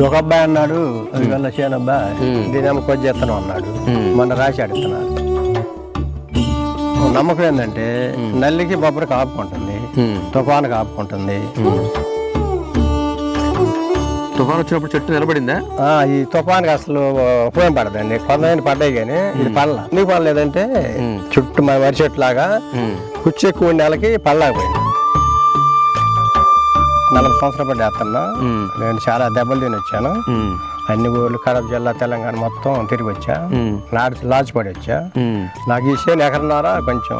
ఒక అబ్బాయి అన్నాడు అందువల్ల చేయను అబ్బాయి దీని కొద్ది చేస్తాను అన్నాడు. మొన్న రాసి అడుగుతున్నారు నమ్మకం ఏంటంటే నల్లికి బొబ్బరికి ఆపుకుంటుంది ఉమ్. తుఫానుకి ఆపుకుంటుంది తుఫాన్ వచ్చినప్పుడు చెట్టు నిలబడిందా? ఈ తుఫాన్కి అసలు ఉపయోగం పడదండి. కొంతమంది పడ్డాయి కానీ ఇది పళ్ళ ఎందుకు పడలేదంటే చుట్టూ మన వరి చెట్టు లాగా ఉమ్. కుచ్చి ఎక్కువ ఉండే వాళ్ళకి పళ్ళకపోయింది నలభై సంవత్సరాలు పడి వేస్తున్నా. నేను చాలా దెబ్బలు తిని వచ్చాను. అన్ని ఊర్లు కడప జిల్లా తెలంగాణ మొత్తం తిరిగి వచ్చా ఉమ్. లాడ్జ్ లాడ్జ్ పడి వచ్చా. నాకు ఈ చేను ఎకరన్నారా కొంచెం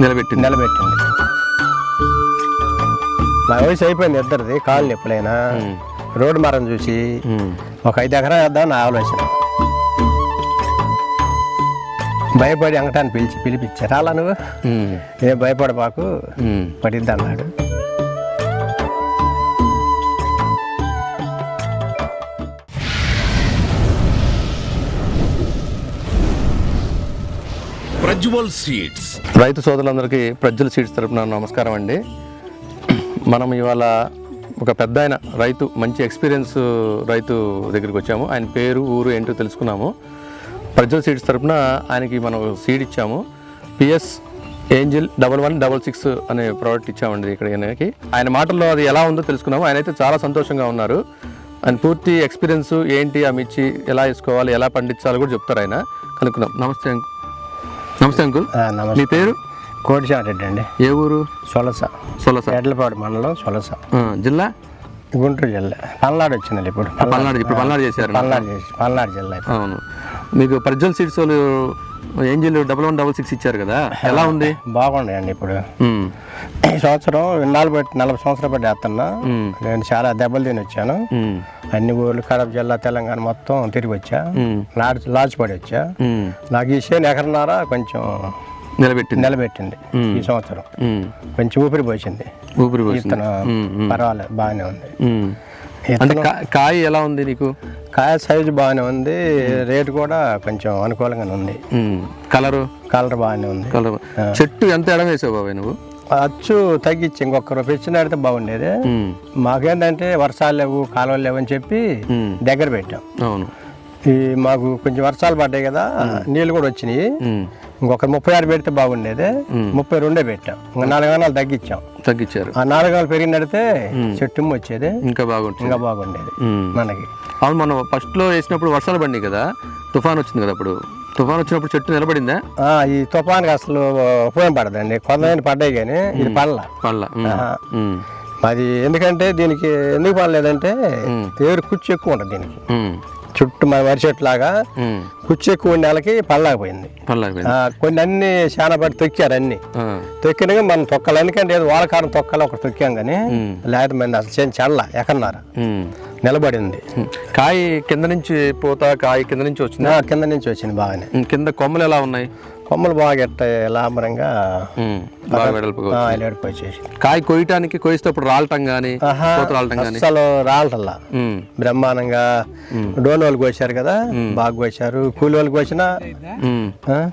నిలబెట్టింది నిలబెట్టింది నా వయసు అయిపోయింది ఇద్దరిది కాళ్ళు ఎప్పుడైనా రోడ్డు మరం చూసి. ఒక ఐదు ఎకరా వేద్దాం నా ఆలోచన భయపడి అంగటాన్ని పిలిచి పిలిపించారు అలా నువ్వు. ఏ భయపడబాకు. పడిద్ది అన్నాడు ప్రజ్వల్ సీడ్స్. రైతు సోదరులందరికీ ప్రజ్వల్ సీడ్స్ తరపున నమస్కారం అండి. మనం ఇవాళ ఒక పెద్ద ఆయన రైతు మంచి ఎక్స్పీరియన్స్ రైతు దగ్గరికి వచ్చాము. ఆయన పేరు ఊరు ఏంటో తెలుసుకున్నాము. ప్రజ్వల్ సీడ్స్ తరపున ఆయనకి మనం సీడ్ ఇచ్చాము. P S Angel double one double six అనే ప్రోడక్ట్ ఇచ్చామండి ఇక్కడ ఆయనకి ఆయన మాటల్లో అది ఎలా ఉందో తెలుసుకున్నాము. ఆయన అయితే చాలా సంతోషంగా ఉన్నారు. ఆయన పూర్తి ఎక్స్పీరియన్స్ ఏంటి ఆ మిర్చి ఎలా వేసుకోవాలి ఎలా పండించాలో కూడా చెప్తారు ఆయన. కనుక్కుందాం. నమస్తే నమస్తే అంకుల్. మీ పేరు? కోటిచారెడ్డి అండి. ఏ ఊరు? సొలస. సొలస. ఎడ్లపాడు మండలం సొలస. జిల్లా? గుంటూరు జిల్లా. పల్నాడు వచ్చింది ఇప్పుడు. పల్నాడు ఇప్పుడు పల్నాడు చేశారు. పల్నాడు చేసి పల్నాడు జిల్లా. అవును. మీకు ప్రజ్వల్ సీడ్స్ వాళ్ళు Angel double one double six ఇచ్చారు కదా ఎలా ఉంది? బాగున్నాయండి ఇప్పుడు. ఈ సంవత్సరం బట్టి నలభై సంవత్సరాలు బట్టి వేస్తున్నా. నేను చాలా దెబ్బలు తిని వచ్చాను అన్ని ఊర్లు కడప జిల్లా తెలంగాణ మొత్తం తిరిగి వచ్చా. లాడ్జ్ లాడ్జ్ పడి వచ్చా. నాకు ఈ చేను ఎకరన్నారా కొంచెం నిలబెట్టింది. నిలబెట్టింది ఈ సంవత్సరం. కొంచెం ఊపిరి పోసింది. ఊపిరి పోసింది. పర్వాలేదు బాగానే ఉంది. అంటే కాయ ఎలా ఉంది నీకు? కాయ సైజు బాగానే ఉంది రేటు కూడా కొంచెం అనుకూలంగానే ఉంది. కలరు? కలర్ బాగానే ఉంది. కలర్. చెట్టు ఎంత ఎడం వేసావు బాబాయ్ నువ్వు? అచ్చు తగ్గించి ఇంకొక రూపాయి ఇచ్చిన అడితే బాగుండేది. మాకేంటంటే వర్షాలు లేవు కాలువలు లేవు అని చెప్పి దగ్గర పెట్టాం. అవును. ఈ మాకు కొంచెం వర్షాలు పడ్డాయి కదా నీళ్ళు కూడా వచ్చినాయి. ఇంకొక ముప్పై ఆరు పెడితే బాగుండేది. ముప్పై రెండే పెట్టాం. ఇంకా నాలుగు గణాలు తగ్గించాం. తగ్గించారు. ఆ నాలుగు గణాలు పెరిగినడితే చెట్టు వచ్చేది. ఇంకా బాగుంటుంది. ఇంకా బాగుండేది. మనకి. అవును మనం ఫస్ట్లో వేసినప్పుడు వర్షాలు పడినాయి కదా తుఫాన్ వచ్చింది కదా అప్పుడు. తుఫాన్ వచ్చినప్పుడు చెట్టు నిలబడిందా? ఆ, ఈ తుఫాన్కి అసలు ఉపయోగం పడదండి. కొంతమంది పడ్డాయి కానీ ఇది పడల. పళ్ళ ఉమ్, అది ఎందుకంటే దీనికి ఎందుకు పడలేదంటే. ఏరు కుచ్చు ఎక్కువ ఉంటుంది దీనికి. చుట్టూ మన వరి చెట్టు లాగా కుచ్చు ఎక్కువ ఉండే వాళ్ళకి పడలేకపోయింది పళ్ళ అయిపోయింది ఆ, కొన్ని అన్ని చాలా పడి తొక్కారు అన్ని. తొక్కినగా మనం తొక్కలు ఎందుకంటే ఏదో వాడకారం తొక్కలు ఒకటి తొక్కాం కానీ లేకపోతే మంది అసలు చేను చల్ల ఎక్కడన్నారు ఉమ్, నిలబడింది. కాయ కింద నుంచి పోతా కాయ కింద నుంచి వచ్చిందా? కింద నుంచి వచ్చింది బాగానే. కింద కొమ్మలు ఎలా ఉన్నాయి? కొమ్మలు బాగా ఎట్ట లాభరంగా కాయ కొయ్యటానికి కొయ్యేటప్పుడు రాలటం కానీ రాలటం అసలు రాళ్ళల్లా బ్రహ్మాండంగా డోన్ వాళ్ళకి వచ్చారు కదా బాగా కోసారు కూలి వాళ్ళకి వచ్చిన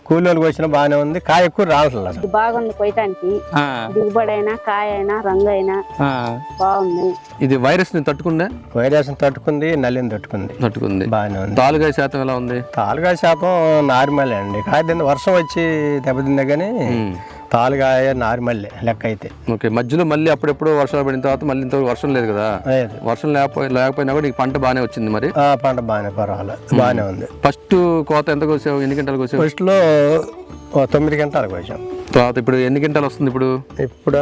కూలి వాళ్ళకి వచ్చిన బాగానే ఉంది. కాయ ఎక్కువ రావట్లేదు బాగుంది కొయ్యటానికి. దిగుబడి అయినా కాయ అయినా రంగు అయినా బాగుంది. ఇది వైరస్ని తట్టుకుందా? వైరస్ తట్టుకుంది నల్లిని తట్టుకుంది. తట్టుకుంది. బాగానే ఉంది. తాలుగాయ శాతం ఎలా ఉంది? తాలుగాయ శాతం నార్మలే అండి. కాకపోతే వర్షం వచ్చి దెబ్బతిందే కానీ తాలుగాయ నార్మల్లే లెక్క అయితే ఓకే మధ్యలో మళ్ళీ అప్పుడెప్పుడు వర్షాలు పడిన తర్వాత మళ్ళీ ఇంతవరకు వర్షం లేదు కదా? వర్షం లేకపోయి లేకపోయినా కూడా పంట బాగానే వచ్చింది మరి? పంట బాగానే పర్వాలేదు. బాగానే ఉంది. ఫస్ట్ కోత ఎంత కోసావు? ఎన్ని గంటలు కోసావు? ఫస్ట్లో తొమ్మిది గంటలకు వచ్చాం తర్వాత ఇప్పుడు ఎన్ని గంటలు వస్తుంది ఇప్పుడు? ఇప్పుడు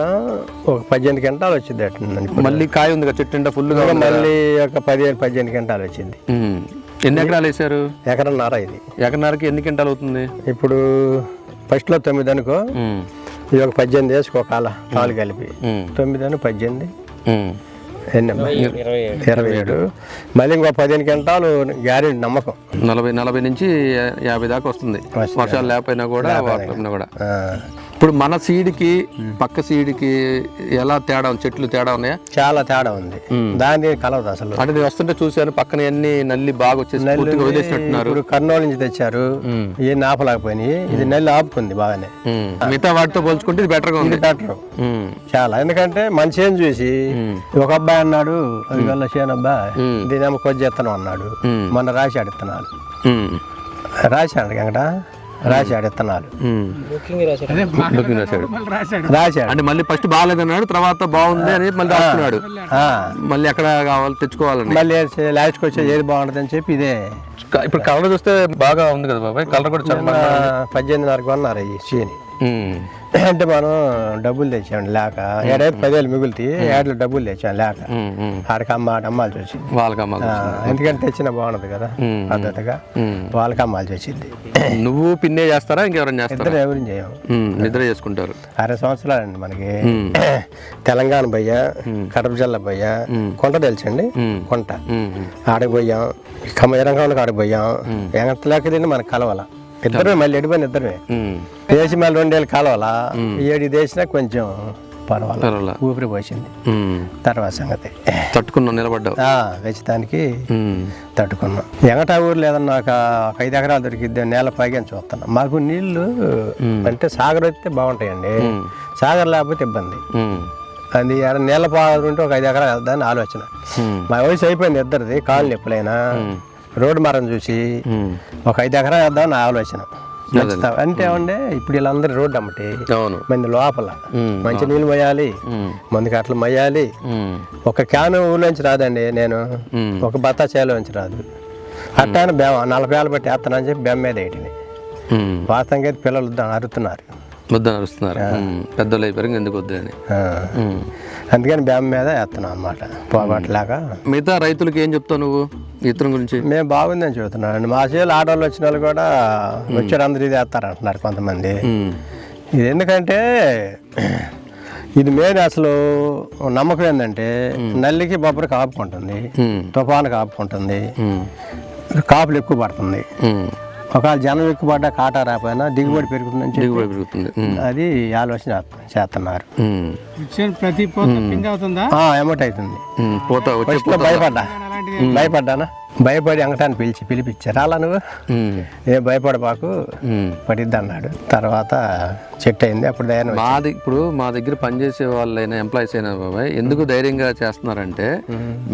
ఒక పద్దెనిమిది గంటలు వచ్చింది మళ్ళీ కాయ ఉంది కదా చెట్టు నిండా ఫుల్గా ఉంది కదా. మళ్ళీ ఒక పదిహేను పద్దెనిమిది గంటలు వచ్చింది. ఎన్ని ఎకరాలు వేసారు? ఎకరన్నర ఇది ఎకరన్నరకి ఎన్ని గంటలు అవుతుంది? ఇప్పుడు ఫస్ట్లో తొమ్మిది అనుకో. ఇది ఒక పద్దెనిమిది వేసుకో కాల తాళ్ళు కలిపి. తొమ్మిది అని పద్దెనిమిది? ఇరవై ఏడు. మళ్ళీ ఇంకో పదిహేను గంటలు గ్యారెంటీ నమ్మకం. నలభై నలభై నుంచి యాభై దాకా వస్తుంది. వర్షాలు లేకపోయినా కూడా కూడా. ఇప్పుడు మన సీడ్కి పక్క సీడ్కి ఎలా తేడా ఉంది? చెట్లు తేడా ఉన్నాయా? చాలా తేడా ఉంది. దాని కలవదు అసలు. అంటే నేను వస్తుంటే చూశాను పక్కన అన్ని నల్లి బాగా వచ్చేసి పూర్తిగా వదిలేసినట్టున్నారు. ఇప్పుడు కర్నూలు నుంచి తెచ్చారు. ఏ ఆపలేకపోయినాయి ఇది నెల్లి ఆపుకుంది బాగానే. మిగతా వాటితో పోల్చుకుంటే ఇది బెటర్గా ఉంది. బెటర్. చాలా. ఎందుకంటే మంచి ఏం చూసి ఒక అబ్బాయి అబ్బాయి అన్నాడు అది వల్ల చేను అబ్బాయి ఉమ్. దీనేమో కొద్ది ఎత్తనం అన్నాడు. మొన్న రాశాడు ఇత్తనాలు ఉమ్. రాశాడు వెంకట రాశాడు. ఇత్తనాలు రాశాడు. రాశాడు. అంటే మళ్ళీ ఫస్ట్ బాగాలేదన్నాడు తర్వాత బాగుంది అని మళ్ళీ రాసుకున్నాడు ఆ. మళ్ళీ ఎక్కడ కావాలి తెచ్చుకోవాలని. మళ్ళీ లాస్ట్కి వచ్చి ఏది బాగుంటుంది అని చెప్పి ఇదే. ఇప్పుడు కలర్ చూస్తే బాగా ఉంది కదా బాబాయ్. కలర్ కూడా చాలా బాగా పద్దెనిమిదిన్నరకు కొన్నారు ఈ చీని ఉమ్. అంటే మనం డబ్బులు తెచ్చాం లేక ఏడైతే పదివేలు మిగులుతాయి ఏడు డబ్బులు తెచ్చాం లేక. ఆడికి అమ్మ ఆడ అమ్మాల్సి వచ్చింది వాళ్ళకి అమ్మాలి ఆ, ఎందుకంటే తెచ్చిన బాగుండదు కదా. పద్ధతిగా. వాళ్ళకి అమ్మాల్సి వచ్చింది నువ్వు పిన్నే చేస్తారా ఇంకెవరైనా చేస్తారా? ఇద్దరు ఎవరిని చేయం. నిద్ర చేసుకుంటారు. అరవై సంవత్సరాలండి మనకి. ఉమ్. తెలంగాణ పోయా కడప జిల్లా పోయా కొంట తెలుసండి. కొంట. ఆడికి పోయాం కమ్మ ఎరంగంలోకి ఆడికి పోయాం ఎంగట్లేక తిని మనకు కలవాల? ఇద్దరు మళ్ళీ ఎడిపోయిన ఇద్దరే ఉమ్. దేశం మళ్ళీ రెండేళ్ళు కలవాలా ఏడు దేశం కొంచెం పర్వాలేదు. పర్వాలా. ఊపిరి పోసింది. తర్వాత సంగతి. ఆ, ఖచ్చితానికి ఉమ్. తట్టుకున్నాం. ఎంగటా ఊర్లో ఏదన్నా ఒక ఐదు ఎకరాలు దొరికిద్ది నేల పైగా అని చూస్తున్నాం. మాకు నీళ్ళు అంటే సాగర్ అయితే బాగుంటాయండి. సాగర్ లేకపోతే ఇబ్బంది. అది పాలు ఉంటే ఒక ఐదు ఎకరాలు వెళ్దామని ఆలోచన. మా వయసు అయిపోయింది ఇద్దరిది కాళ్ళు ఎప్పుడైనా రోడ్డు మరం చూసి. ఒక ఐదు ఎకరాలు వేద్దామని ఆలోచన. నచ్చుతా అంటే ఏమంటే ఇప్పుడు వీళ్ళందరూ రోడ్డు అమ్మటి అవును. మంది లోపల. మంచి నీళ్ళు మొయ్యాలి. మంది కట్టలు మొయ్యాలి. ఒక క్యాన్ ఊళ్ళోంచి రాదండి నేను. ఒక బత్తా చేలోంచి రాదు. అట్టానే బేమ నలభై ఏళ్ళు బట్టి వేస్తానని చెప్పి బెమ్మ మీద వేయటమే. ఉమ్. వాస్తవంగా అయితే పిల్లలు అరుతున్నారు. వద్దని అరుస్తున్నారు. పెద్దోళ్ళు అయిపోయారు ఎందుకు వద్దు అని ఆ. ఉమ్. అందుకని బెమ్మ మీద వేస్తున్నాం అనమాట పోగొట్టలేక మిగతా రైతులకి ఏం చెప్తావు నువ్వు ఇత్తనం గురించి మేము బాగుందని చెబుతున్నాను మా చేలు ఆడవాళ్ళు వచ్చిన వాళ్ళు కూడా వచ్చారు అందరు ఇది వేస్తారు అంటున్నారు కొంతమంది. ఇది ఎందుకంటే ఇది మెయిన్ అసలు నమ్మకం ఏంటంటే నల్లికి బొబ్బరి కాపుకుంటుంది. తుఫాను కాపుకుంటుంది. కాపులు ఎక్కువ పడుతుంది. ఒకవేళ జనం ఎక్కువ పడ్డా కాటా రాకపోయినా దిగుబడి పెరుగుతుందని చెప్పి దిగుబడి పెరుగుతుంది. అది ఆలోచన చేస్తున్నారు. ప్రతి పూత పిండి అవుతుందా? ఆ, ఎమౌంట్ అవుతుంది. ఉమ్. పోతా వచ్చే ఫస్ట్లో భయపడ్డా. భయపడ్డానా? భయపడి అంగటాన్ని పిలిచి పిలిపించారు. అలా నువ్వు. ఏ భయపడబాకు. పడిద్ది అన్నాడు తర్వాత చెట్టు అయింది. అప్పుడు ధైర్యం. మాది ఇప్పుడు మా దగ్గర పనిచేసే వాళ్ళైనా ఎంప్లాయీస్ అయినా బాబాయ్ ఎందుకు ధైర్యంగా చేస్తున్నారంటే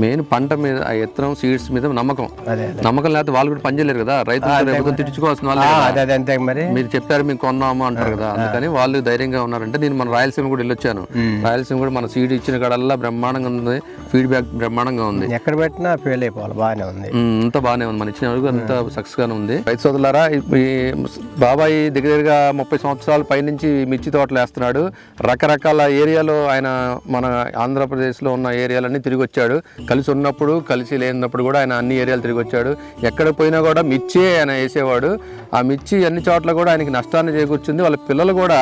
మెయిన్ పంట మీద ఆ ఇత్తనం సీడ్స్ మీద నమ్మకం. అదే నమ్మకం లేకపోతే వాళ్ళు కూడా పని చేయలేరు కదా. రైతులు తిట్టుకోవాల్సిన వాళ్ళు అంతే మరి. మీరు చెప్పారు మేము కొన్నాము అంటారు కదా. అందుకని వాళ్ళు ధైర్యంగా ఉన్నారంటే నేను మన రాయలసీమ కూడా వెళ్ళొచ్చాను. రాయలసీమ కూడా మన సీడ్ ఇచ్చిన కాడల్లా బ్రహ్మాండంగా ఉంది. ఫీడ్బ్యాక్ బ్రహ్మాండంగా ఉంది. ఎక్కడ పెట్టినా ఫెయిల్ అయిపోవాలి. బాగానే ఉంది. అంతా బాగానే ఉంది. మన ఇచ్చిన వరకు అంతా సక్సెస్ గానే ఉంది. రైతు సోదరులారా బాబాయ్ దగ్గర దగ్గరగా ముప్పై సంవత్సరాల పైనుంచి మిర్చి తోటలు వేస్తున్నాడు. రకరకాల ఏరియాలో ఆయన మన ఆంధ్రప్రదేశ్లో ఉన్న ఏరియాలన్నీ తిరిగి వచ్చాడు కలిసి ఉన్నప్పుడు కలిసి లేనప్పుడు కూడా ఆయన అన్ని ఏరియాలు తిరిగి వచ్చాడు ఎక్కడ పోయినా కూడా మిర్చి ఆయన వేసేవాడు. ఆ మిర్చి అన్ని చోట్ల కూడా ఆయనకి నష్టాన్ని చేకూర్చింది. వాళ్ళ పిల్లలు కూడా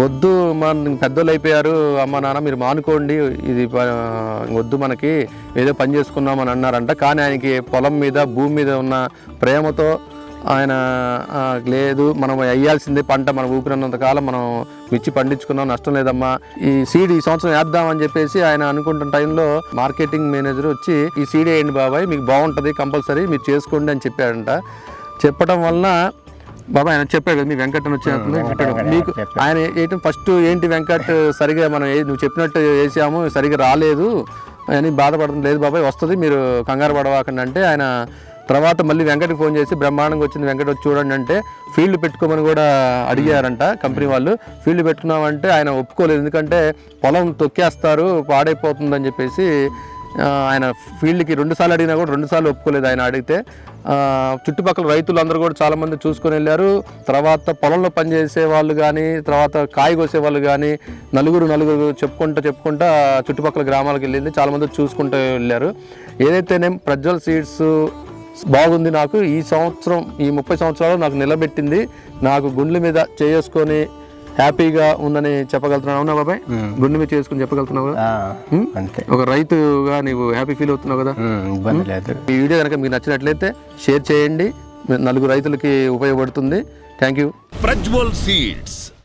వద్దు మన పెద్దోళ్ళు అయిపోయారు అమ్మ నాన్న మీరు మానుకోండి ఇది వద్దు మనకి ఏదో పని చేసుకుందాం అని అన్నారంట. కానీ ఆయనకి పొలం మీద భూమి మీద ఉన్న ప్రేమతో ఆయన లేదు మనం వేయాల్సిందే పంట మనం ఊపిరినంత కాలం మనం మిర్చి పండించుకున్నాం నష్టం లేదమ్మా. ఈ సీడ్ ఈ సంవత్సరం వేద్దామని చెప్పేసి ఆయన అనుకుంటున్న టైంలో మార్కెటింగ్ మేనేజర్ వచ్చి ఈ సీడ్ వేయండి బాబాయ్ మీకు బాగుంటుంది కంపల్సరీ మీరు చేసుకోండి అని చెప్పాడంట. చెప్పడం వలన బాబా ఆయన చెప్పాడు కదా మీ వెంకట్ అని వచ్చి చెప్పాడు మీకు ఆయన ఏంటి ఫస్ట్ ఏంటి వెంకట్ సరిగా మనం నువ్వు చెప్పినట్టు వేసాము సరిగా రాలేదు అని బాధపడడం లేదు బాబాయ్ వస్తుంది మీరు కంగారు పడవాకండి అంటే ఆయన తర్వాత మళ్ళీ వెంకట్కి ఫోన్ చేసి బ్రహ్మాండంగా వచ్చింది వెంకట్ వచ్చి చూడండి అంటే ఫీల్డ్ పెట్టుకోమని కూడా అడిగారంట కంపెనీ వాళ్ళు. ఫీల్డ్ పెట్టుకున్నామంటే ఆయన ఒప్పుకోలేదు ఎందుకంటే పొలం తొక్కేస్తారు పాడైపోతుందని చెప్పేసి ఆయన ఫీల్డ్కి రెండుసార్లు అడిగినా కూడా రెండు సార్లు ఒప్పుకోలేదు ఆయన అడిగితే. చుట్టుపక్కల రైతులు అందరూ కూడా చాలామంది చూసుకొని వెళ్ళారు. తర్వాత పొలంలో పనిచేసే వాళ్ళు కానీ తర్వాత కాయ కోసే వాళ్ళు కానీ నలుగురు నలుగురు చెప్పుకుంటా చెప్పుకుంటా చుట్టుపక్కల గ్రామాలకు వెళ్ళింది. చాలామంది చూసుకుంటూ వెళ్ళారు. ఏదైతేనే ప్రజ్వల్ సీడ్స్ బాగుంది నాకు ఈ సంవత్సరం ఈ ముప్పై సంవత్సరాలు నాకు నిలబెట్టింది. నాకు గుండెల మీద చేసుకొని హ్యాపీగా ఉందని చెప్పగలుగుతున్నావు అవునా బాబాయ్? గుండె మీద చేసుకుని చెప్పగలుగుతున్నావు అంతే. ఒక రైతుగా నీవు హ్యాపీ ఫీల్ అవుతున్నావు కదా? ఇబ్బంది లేదు. ఈ వీడియో కనుక మీకు నచ్చినట్లయితే షేర్ చేయండి. నలుగురు రైతులకి ఉపయోగపడుతుంది. Thank you. ప్రజ్వల్ సీడ్స్.